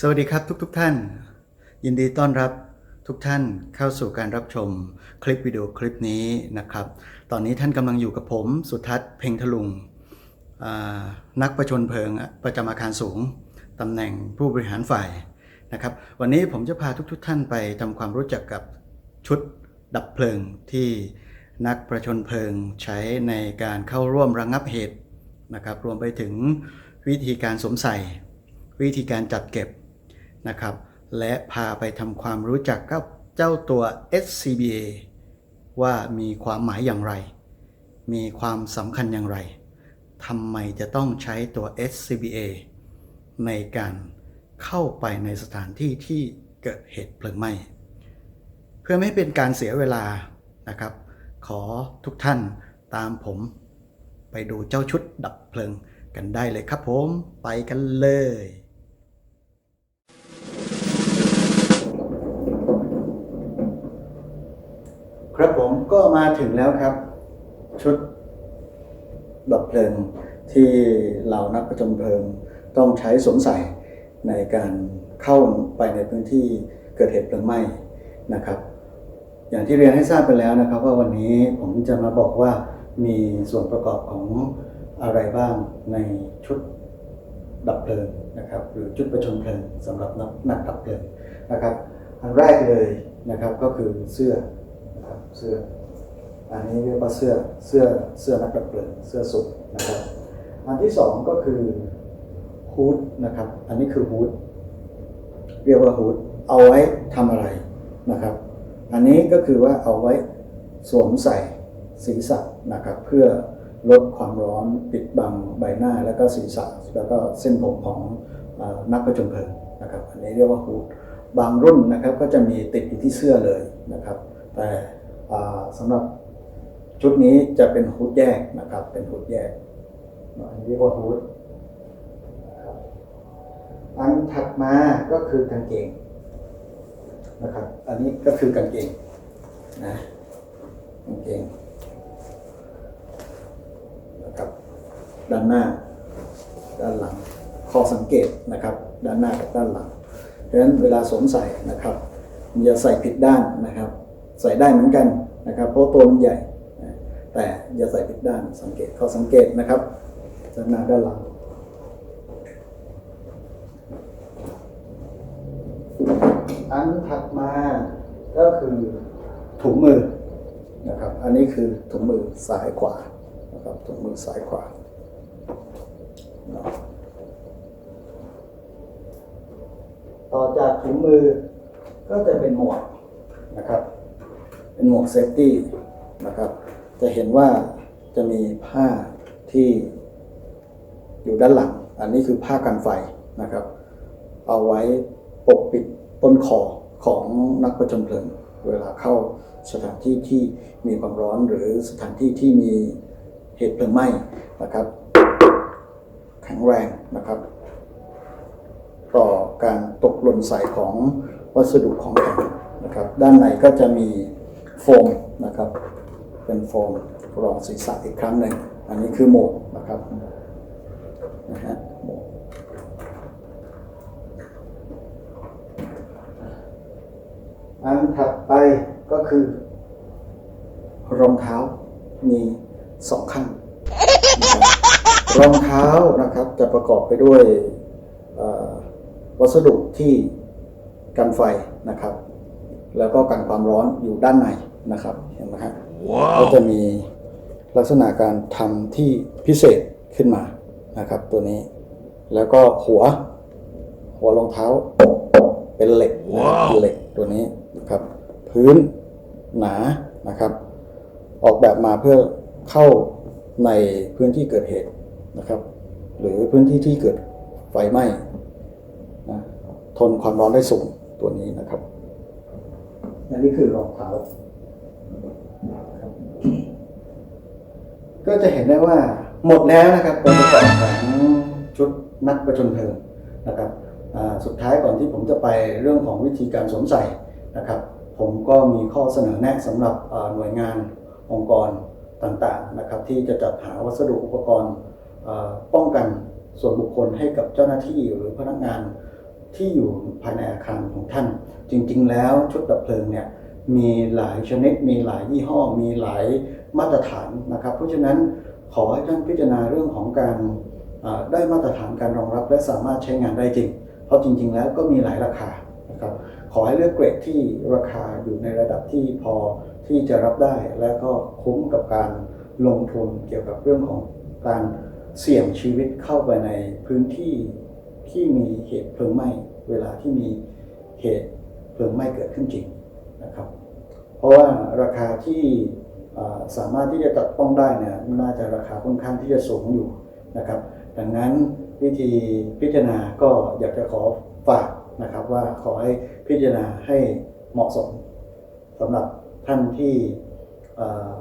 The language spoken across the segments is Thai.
สวัสดีครับทุกๆทท่าน ยินดีต้อนรับทุกท่านเข้าสู่การรับชมคลิปวิดีโอคลิปนี้นะครับ ตอนนี้ท่านกำลังอยู่กับผมสุทัศน์เพ่งทลุงนักประชนเพลิงประจำอาคารสูงตำแหน่งผู้บริหารฝ่ายนะครับ วันนี้ผมจะพาทุกๆทท่านไปทำความรู้จักกับชุดดับเพลิงที่นักประชนเพลิงใช้ในการเข้าร่วมระงงับเหตุนะครับ รวมไปถึงวิธีการสวมใส่ วิธีการจัดเก็บ นะครับ และพาไปทำความรู้จักกับเจ้าตัว SCBA ว่ามีความหมายอย่างไร มีความสำคัญอย่างไรทำไมจะต้องใช้ตัว SCBA ในการเข้าไปในสถานที่ที่เกิดเหตุเพลิงไหม้ เพื่อไม่ให้เป็นการเสียเวลานะครับ ขอทุกท่านตามผมไปดูเจ้าชุดดับเพลิงกันได้เลยครับผม ไปกันเลย ครับผมก็มาถึงแล้วครับ ชุดดับเพลิงที่เหล่านักประจนเพลิงต้องใช้สวมใส่ในการเข้าไปในพื้นที่เกิดเหตุเพลิงไหม้นะครับ อย่างที่เรียนให้ทราบไปแล้วนะครับ ว่าวันนี้ผมจะมาบอกว่ามีส่วนประกอบของอะไรบ้างในชุดดับเพลิงนะครับ หรือชุดประชนเพลิงสำหรับนักนักดับเพลิงนะครับ อันแรกเลยนะครับก็คือเสื้อ เสื้อ อันนี้เรียกว่าเสื้อเสื้อเสื้อนักดับเพลิงเสื้อสูทนะครับ อันที่สองก็คือฮูดนะครับ อันนี้คือฮูดเรียกว่าฮูดเอาไว้ทำอะไรนะครับ อันนี้ก็คือว่าเอาไว้สวมใส่ศีรษะนะครับ เพื่อลดความร้อนปิดบังใบหน้าแล้วก็ศีรษะ แล้วก็เส้นผมของนักประจนเพลิงนะครับ อันนี้เรียกว่าฮูดบางรุ่นนะครับก็จะมีติดอยู่ที่เสื้อเลยนะครับ แต่ สำหรับชุดนี้จะเป็นฮูดแยกนะครับ เป็นฮูดแยกอันนี้เรียกว่าฮูดนอันถัดมาก็คือกางเกงนะครับ อันนี้ก็คือกางเกงนะกางเกงนะครับด้านหน้า ด้านหลังข้อสังเกตนะครับ ด้านหน้ากับด้านหลังดังนั้นเวลาสวมใส่นะครับอย่าใส่ผิดด้านนะครับ ใส่ได้เหมือนกันนะครับเพราะตัวมันใหญ่ แต่อย่าใส่ผิดด้านสังเกตข้อสังเกตนะครับด้านหน้าด้านหลังอันถัดมาก็คือถุงมือนะครับ อันนี้คือถุงมือซ้ายขวานะครับถุงมือซ้ายขวาต่อจากถุงมือก็จะเป็นหมวกนะครับ เป็นหมวกเซฟตี้นะครับ จะเห็นว่าจะมีผ้าที่อยู่ด้านหลัง อันนี้คือผ้ากันไฟนะครับ เอาไว้ปกปิดต้นคอของนักประจนเพลิงเวลาเข้าสถานที่ที่มีความร้อนหรือสถานที่ที่มีเหตุเพลิงไหม้นะครับ แข็งแรงนะครับ ต่อการตกหล่นใส่ของวัสดุของแข็งนะครับ ด้านในก็จะมี โฟมนะครับ เป็นโฟมรองศีรษะอีกครั้งหนึ่ง อันนี้คือโหมกนะครับนะฮะโหมกอันถัดไปก็คือ รองเท้ามีสองข้างนรองเท้านะครับจะประกอบไปด้วยวัสดุที่กันไฟนะครับ แล้วก็กันความร้อนอยู่ด้านใน นะครับเห็นไหมฮะก็จะมีลักษณะการทำที่พิเศษขึ้นมานะครับ ตัวนี้ แล้วก็หัว หัวรองเท้า เป็นเหล็กนะครับเหล็กตัวนี้นะครับ พื้นหนานะครับ ออกแบบมาเพื่อเข้าในพื้นที่เกิดเหตุนะครับ หรือพื้นที่ที่เกิดไฟไหม้นะทนความร้อนได้สูงตัวนี้นะครับอันนี้คือรองเท้านะครับ ก็จะเห็นได้ว่าหมดแล้วนะครับองค์ประกอบของชุดนักประจนเพลิงนะครับสุดท้ายก่อนที่ผมจะไปเรื่องของวิธีการสวมใส่นะครับ ผมก็มีข้อเสนอแนะสำหรับหน่วยงานองค์กรต่างๆนะครับที่จะจัดหาวัสดุอุปกรณ์ป้องกันส่วนบุคคลให้กับเจ้าหน้าที่หรือพนักงานที่อยู่ภายในอาคารของท่าน จริง ๆ แล้วชุดดับเพลิงเนี่ย มีหลายชนิด มีหลายยี่ห้อ มีหลายมาตรฐานนะครับ เพราะฉะนั้นขอให้ท่านพิจารณาเรื่องของการได้มาตรฐานการรองรับ และสามารถใช้งานได้จริง เพราะจริง ๆ แล้วก็มีหลายราคานะครับขอให้เลือกเกรดที่ราคาอยู่ในระดับที่พอที่จะรับได้ และก็คุ้มกับการลงทุนเกี่ยวกับเรื่องของการเสี่ยงชีวิตเข้าไปในพื้นที่ที่มีเหตุเพลิงไหม้เวลาที่มีเหตุเพลิงไหม้เกิดขึ้นจริง เพราะว่าราคาที่สามารถที่จะจับต้องได้เนี่ยน่าจะราคาค่อนข้างที่จะสูงอยู่นะครับ ดังนั้นวิธีพิจารณาก็อยากจะขอฝากนะครับว่าขอให้พิจารณาให้เหมาะสมสำหรับท่านที่เอ่อ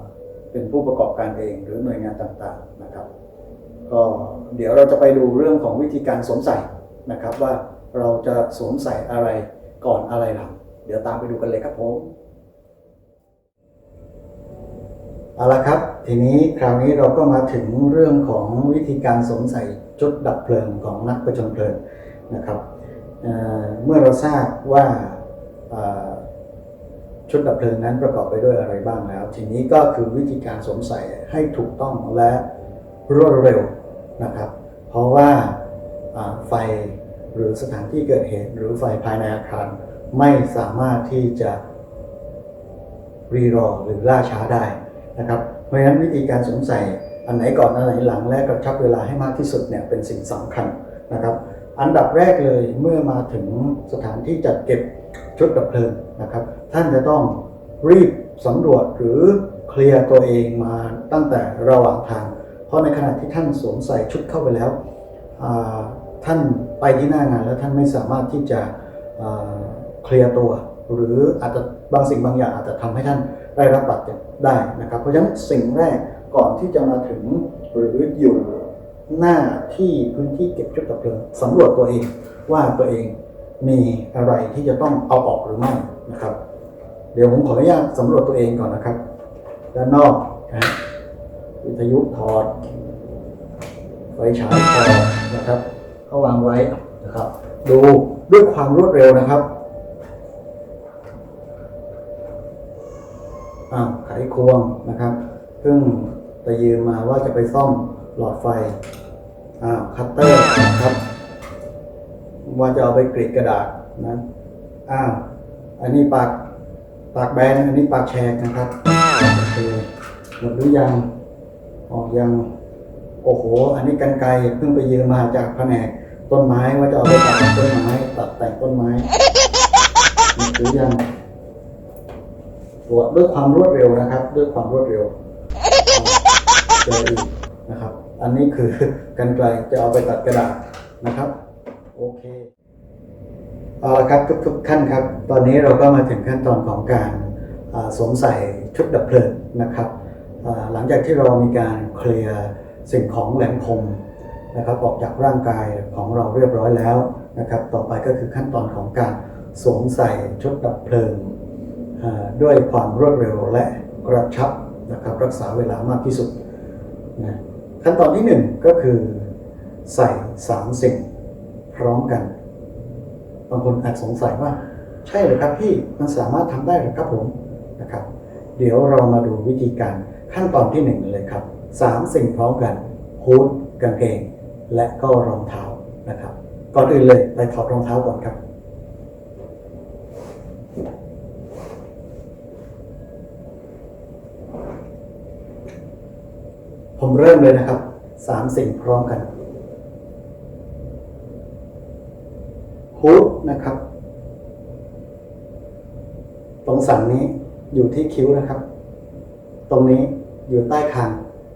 เป็นผู้ประกอบการเองหรือหน่วยงานต่างๆนะครับ ก็เดี๋ยวเราจะไปดูเรื่องของวิธีการสวมใส่นะครับว่าเราจะสวมใส่อะไรก่อนอะไรหลังเดี๋ยวตามไปดูกันเลยครับผม เอาละครับ ทีนี้คราวนี้เราก็มาถึงเรื่องของวิธีการสวมใส่ชุดดับเพลิงของนักประจนเพลิงนะครับเเมื่อเราทราบว่าชุดดับเพลิงนั้นประกอบไปด้วยอะไรบ้างแล้ว ทีนี้ก็คือวิธีการสวมใส่ให้ถูกต้องและรวดเร็วนะครับ เพราะว่าไฟหรือสถานที่เกิดเหตุ หรือไฟภายในอาคารไม่สามารถที่จะรีรอหรือล่าช้าได้ นะครับ เพราะฉะนั้นวิธีการสวมใส่อันไหนก่อนอันไหนหลังและกระชับเวลาให้มากที่สุดเนี่ยเป็นสิ่งสำคัญนะครับ อันดับแรกเลยเมื่อมาถึงสถานที่จัดเก็บชุดดับเพลิงนะครับ ท่านจะต้องรีบสำรวจหรือเคลียร์ตัวเองมาตั้งแต่ระหว่างทาง เพราะในขณะที่ท่านสวมใส่ชุดเข้าไปแล้ว ท่านไปที่หน้างานแล้วท่านไม่สามารถที่จะเคลียร์ตัว หรืออาจจะบางสิ่งบางอย่างอาจจะทำให้ท่าน ได้รับบาดเจ็บได้นะครับ เพราะฉะนั้นสิ่งแรกก่อนที่จะมาถึงหรืออยู่หน้าที่พื้นที่เก็บชุดดับเพลิงสำรวจตัวเองว่าตัวเองมีอะไรที่จะต้องเอาออกหรือไม่นะครับ เดี๋ยวผมขออนุญาตสำรวจตัวเองก่อนนะครับ ด้านนอกนะวิทยุถอดไฟฉายถอดนะครับเขาวางไว้นะครับ ดูด้วยความรวดเร็วนะครับ ไขควงนะครับ ซึ่งจะยืมมาว่าจะไปซ่อมหลอดไฟอ้าวคัตเตอร์นะครับ ว่าจะเอาไปกรีดกระดาษนั้นอ้าวอันนี้ปากปากแบนอันนี้ปากแฉกนะครับโอเคหมดหรือยังออกยังโอ้โห อันนี้กันไกรเพิ่งไปยืมมาจากแผนกต้นไม้ว่าจะเอาไปตัดต้นไม้ตัดแต่งต้นไม้หมดหรือยัง ตรวจด้วยความรวดเร็วนะครับ ด้วยความรวดเร็วเจออีกนะครับ อันนี้คือกันไกลจะเอาไปตัดกระดาษนะครับ โอเคเอาละครับทุกๆขั้นครับ ตอนนี้เราก็มาถึงขั้นตอนของการสวมใส่ชุดดับเพลิงนะครับหลังจากที่เรามีการเคลียร์สิ่งของแหลมคมนะครับออกจากร่างกายของเราเรียบร้อยแล้วนะครับ ต่อไปก็คือขั้นตอนของการสวมใส่ชุดดับเพลิง ด้วยความรวดเร็วและกระชับนะครับรักษาเวลามากที่สุดนะขั้นตอนที่หนึ่งก็คือใส่สามสิ่งพร้อมกัน บางคนอาจสงสัยว่า ใช่หรือครับพี่มันสามารถทำได้หรือครับผมนะครับ เดี๋ยวเรามาดูวิธีการขั้นตอนที่หนึ่งเลยครับสามสิ่งพร้อมกันฮูดกางเกง และก็รองเท้านะครับ ก่อนอื่นเลยไปถอดรองเท้าก่อนครับ ผมเริ่มเลยนะครับสามสิ่งพร้อมกันฮูดนะครับ ตรงสันนี้อยู่ที่คิ้วนะครับ ตรงนี้อยู่ใต้คาง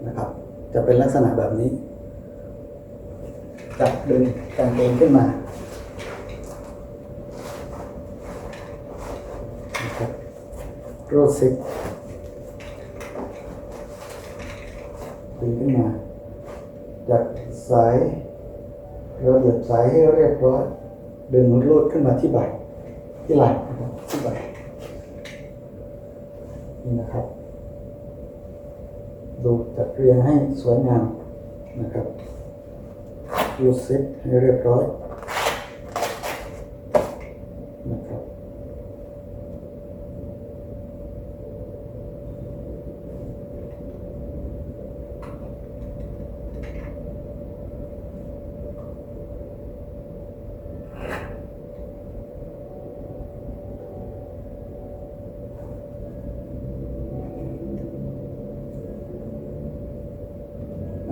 นะครับ จะเป็นลักษณะแบบนี้ จับดึงกางเกงขึ้นมานะครับรูดซิปื่นขึ้นมาจากสายเราเหยียบสายให้เรียบร้อยดึงรูดขึ้นมาที่บ่าที่ไหล่นะครับที่บ่านี่นะครับ ดูจัดเรียงให้สวยงามนะครับรูเซ็ตให้เรียบร้อย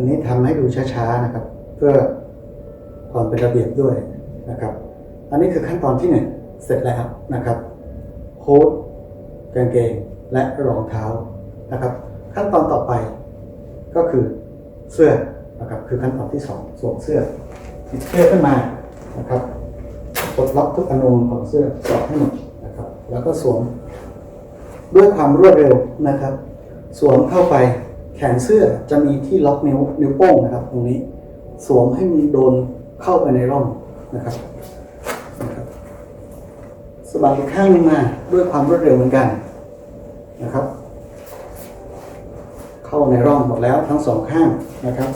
ันนี้ทำให้ดูช้าๆนะครับ เพื่อความเป็นระเบียบด้วยนะครับ อันนี้คือขั้นตอนที่หนึ่งเสร็จแล้วนะครับโค้ดกางเกงและรองเท้านะครับ ขั้นตอนต่อไปก็คือเสื้อนะครับคือขั้นตอนที่สองสวมเสื้อติดเสื้อขึ้นมานะครับปลดล็อกทุกอนูของเสื้อสอดให้หมดนะครับ แล้วก็สวมด้วยความรวดเร็วนะครับ สวมเข้าไป แขนเสื้อจะมีที่ล็อกนิ้วนิ้วโป้งนะครับ ตรงนี้สวมให้มันโดนเข้าไปในร่องนะครับนะครับสบัดอีกข้างหนึงมาด้วยความรวดเร็วเหมือนกันนะครับ เข้าในร่องหมดแล้วทั้งสองข้างนะครับ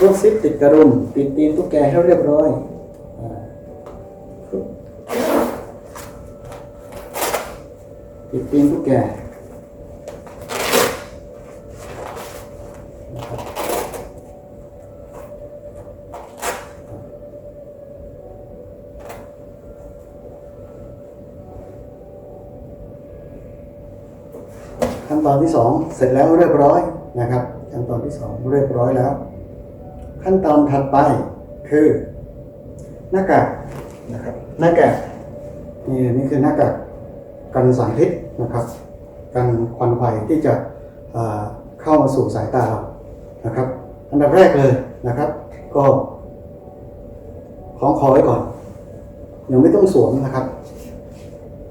รวบซิปติดกระดุมติดตีนตุ๊กแกให้เรียบร้อยติดตีนตุ๊กแกนะครับขั้น ตอนที่สองเสร็จแล้วเรียบร้อยนะครับ ขั้นตอนที่สองเรียบร้อยแล้ว ขั้นตอนถัดไปคือ หน้ากากนะครับหน้ากากนี่นี่คือหน้ากากกันสารพิษนะครับ กันควันไฟที่จะเข้ามาสู่สายตาเรานะครับ อันดับแรกเลยนะครับ ก็คล้องคอไว้ก่อน ยังไม่ต้องสวมนะครับ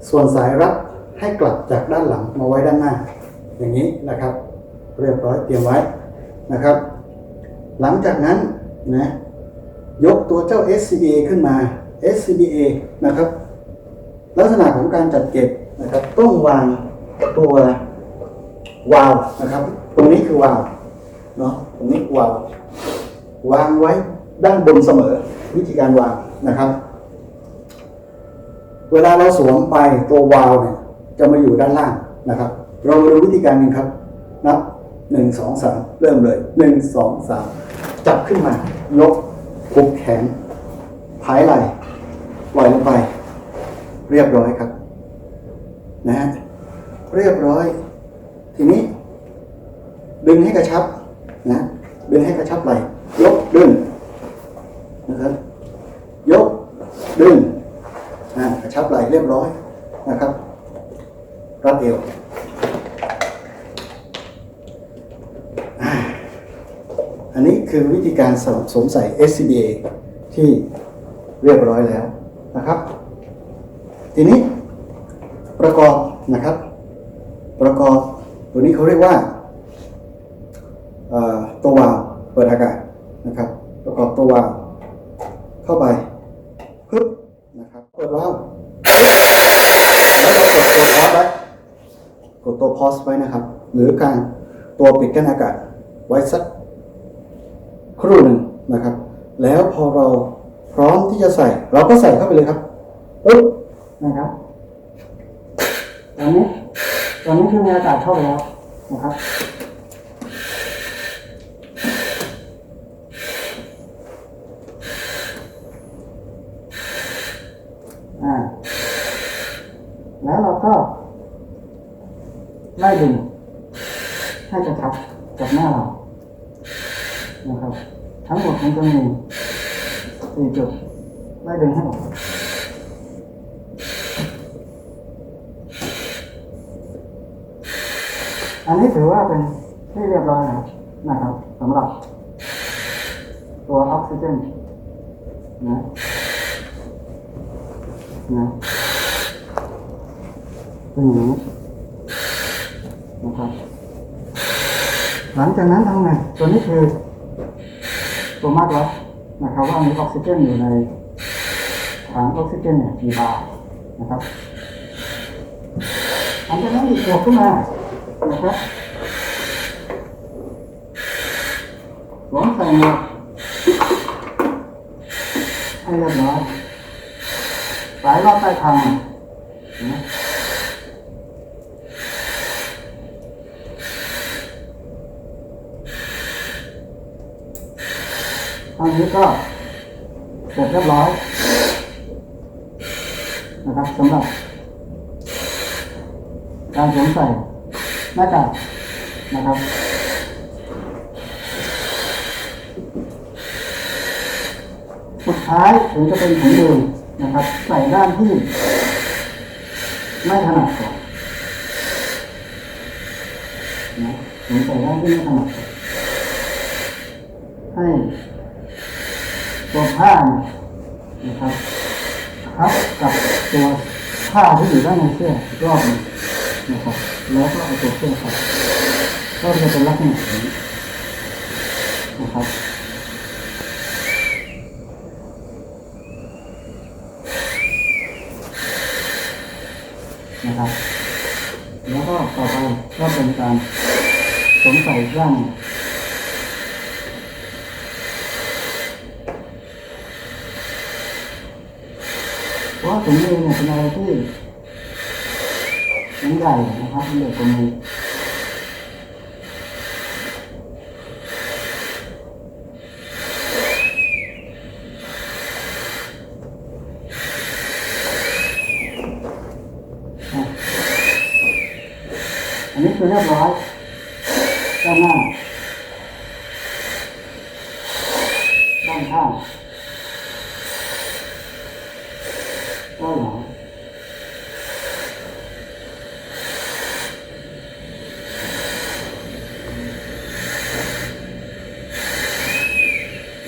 ส่วนสายรัดให้กลับจากด้านหลังมาไว้ด้านหน้า อย่างนี้นะครับ เรียบร้อยเตรียมไว้นะครับ หลังจากนั้นนะยกตัวเจ้า SCBA ขึ้นมา SCBA นะครับ ลักษณะของการจัดเก็บนะครับ ต้องวางตัววาล์วนะครับ ตรงนี้คือวาล์วเนาะตรงนี้วาล์ววางไว้ด้านบนเสมอ วิธีการวางนะครับ เวลาเราสวมไปตัววาล์วเนี่ยจะมาอยู่ด้านล่างนะครับ เรามาดูวิธีการหนึ่งครับ นับหนึ่งสองสามเริ่มเลยหนึ่งสองสามจับขึ้นมายกคุกแขนพายไหล่ปล่อยลงไป เรียบร้อยครับ นะฮะเรียบร้อย ทีนี้ ดึงให้กระชับ นะดึงให้กระชับไหล่ยกดึงนะครับยกดึงกระชับไหล่เรียบร้อยนะครับ รัดเอวอ่าอันนี้ คือวิธีการสวมใส่ SCBA ที่เรียบร้อยแล้วนะครับ ทีนี้ประกอบนะครับ ประกอบตัวนี้เขาเรียกว่าตัววาล์วเปิดอากาศนะครับ ประกอบตัววาล์วเข้าไปปึ๊บนะครับเปิดวาล์วแล้วเรากดตัวพอสไว้กดตัวพอสไว้นะครับ หรือการตัวปิดกั้นอากาศไว้สัก ครู่หนึ่งนะครับ แล้วพอเราพร้อมที่จะใส่ เราก็ใส่เข้าไปเลยครับปึ๊บนะครับตอนนี้ตอนนี้คือมีอากาศเข้าไปแล้วนะครับอ่าแล้วเราก็ไล่ดึงให้กระชับกับหน้าเรานะครับ ทั้งหมดมันจะมีสี่จุดไล่ดึงให้หมดอันนี้ถือว่าเป็นที่เรียบร้อยแล้วนะครับสำหรับตัวออกซิเจนนะนะเป็นอย่างนี้นะครับหลังจากนั้นทำไงตัวนี้คือ ตัวมาตรวัดนะครับว่ามีออกซิเจนอยู่ในถังออกซิเจนเนี่ยกี่บาร์นะครับหลังจากนั้นอีกตัวขึ้นมานะครับสวมใส่หมวกให้เรียบร้อยสายรอบใต้คางนะ อันนี้ก็เสร็จเรียบร้อยนะครับสำหรับ การสวมใส่หน้ากากนะครับ สุดท้ายถึงจะเป็นถุงมือนะครับ ใส่ด้านที่ ไม่ถนัดก่อนนะผมใส่ด้านที่ไม่ถนัดก่อนให้ ตัวผ้านะครับทับกับตัวผ้าที่อยู่ด้านในเสื้อกรอบนึงนะครับ แล้วก็เอาตัวเสื้อใส่ก็จะเป็นลักษณะนี้นะครับนะครับ แล้วก็ต่อไปก็เป็นการสวมใส่ร่างเพราะว่า ถุงมือเนี่ยเป็นอะไรที่มันใหญ่นะครับเป็นเด็กกว่ามืออะอันนี้คือเรียบร้อยด้านหน้าด้านข้างด้านหลัง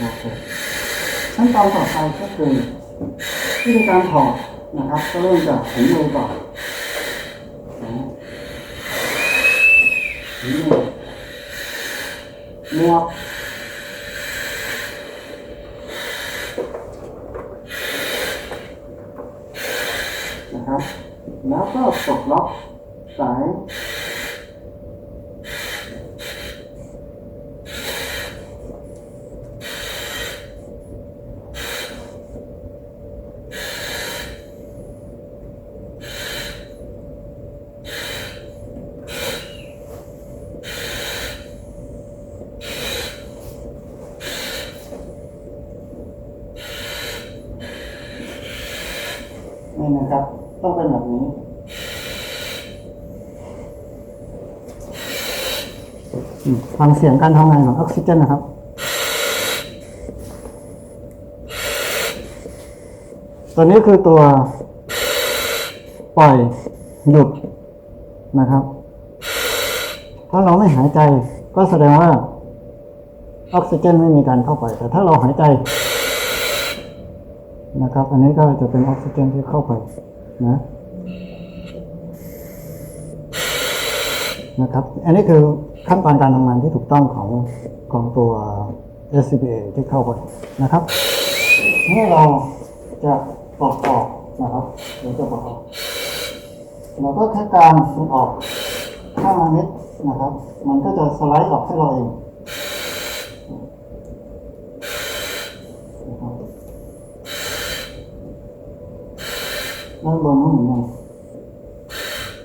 นะครับขั้นตอนต่อไปก็คือวิธีการถอดนะครับ ก็เริ่มจากถุงมือก่อนถุงมือหมวกนะครับ แล้วก็ปลดล็อกสาย นี่นะครับ ต้องเป็นแบบนี้ ฟังเสียงการทำงานของออกซิเจนนะครับตัวนี้คือตัวปล่อยหยุดนะครับ ถ้าเราไม่หายใจก็แสดงว่าออกซิเจนไม่มีการเข้าไป แต่ถ้าเราหายใจ นะครับ อันนี้ก็จะเป็นออกซิเจนที่เข้าไปนะนะครับ อันนี้คือขั้นตอนการทำงานที่ถูกต้องของของตัว SCBA ที่เข้าไปนะครับ เมื่อเราจะปลดออกนะครับเราจะปลดออกเราก็แค่การมันออกข้างนิดนะครับ มันก็จะสไลด์ออกให้เราเองนะครับ ด้านบนก็เหมือนกัน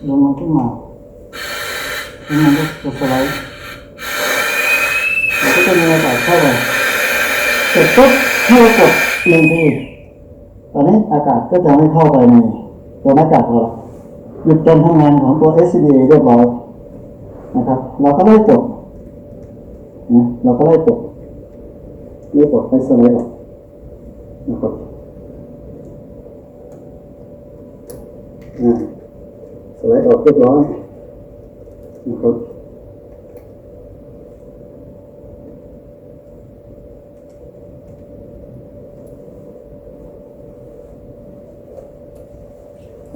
ลงมันขึ้นมาแล้วมันก็จะสไลด์มันก็จะมีอากาศเข้าไปเสร็จปุ๊บให้เรากดหนึ่งทีตอนนี้อากาศก็จะไม่เข้าไปในตัวหน้ากากเราหยุดการทำงานของตัว SCBA เรียบร้อยนะครับ เราก็ไล่กดนะเราก็ไล่กดไล่กดไปสไลด์ออกนะครับ อ่า สไลด์ออกเรียบร้อยนะครับ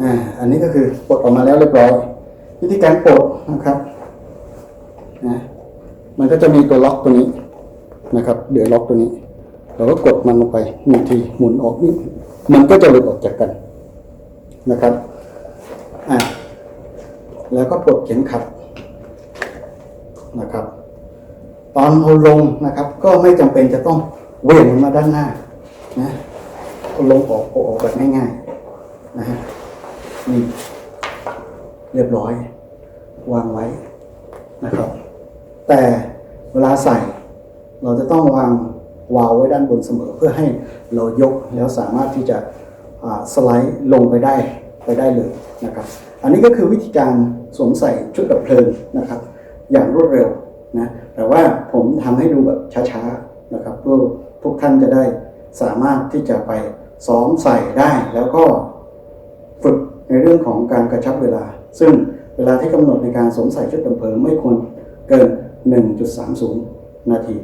อ่าอันนี้ก็คือปลดออกมาแล้วเรียบร้อย วิธีการปลดนะครับนะมันก็จะมีตัวล็อกตัวนี้นะครับ เดี๋ยวล็อกตัวนี้ เราก็กดมันลงไปหนึ่งทีหมุนออกนิดมันก็จะหลุดออกจากกันนะครับ อะแล้วก็ปลดเข็มขัดนะครับ ตอนเอาลงนะครับ ก็ไม่จำเป็นจะต้องเวี่ยงมันมาด้านหน้านะเอาลงออกออกแบบง่ายๆนะฮะนี่เรียบร้อย วางไว้นะครับ แต่เวลาใส่เราจะต้องวางวาล์วไว้ด้านบนเสมอเพื่อให้เรายกแล้วสามารถที่จะสไลด์ลงไปได้ ไปได้เลยนะครับ อันนี้ก็คือวิธีการสวมใส่ชุดดับเพลิงนะครับ อย่างรวดเร็วนะแต่ว่าผมทำให้ดูแบบช้าๆนะครับเพื่อทุกท่านจะได้สามารถที่จะไปซ้อมใส่ได้แล้วก็ฝึกในเรื่องของการกระชับเวลา ซึ่งเวลาที่กำหนดในการสวมใส่ชุดดับเพลิงไม่ควรเกิน 1.30 นาที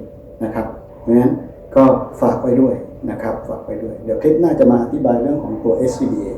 นะครับเพราะฉะนั้นก็ฝากไว้ด้วยนะครับฝากไว้ด้วย เดี๋ยวคลิปหน้าจะมาอธิบายเรื่องของตัว SCBA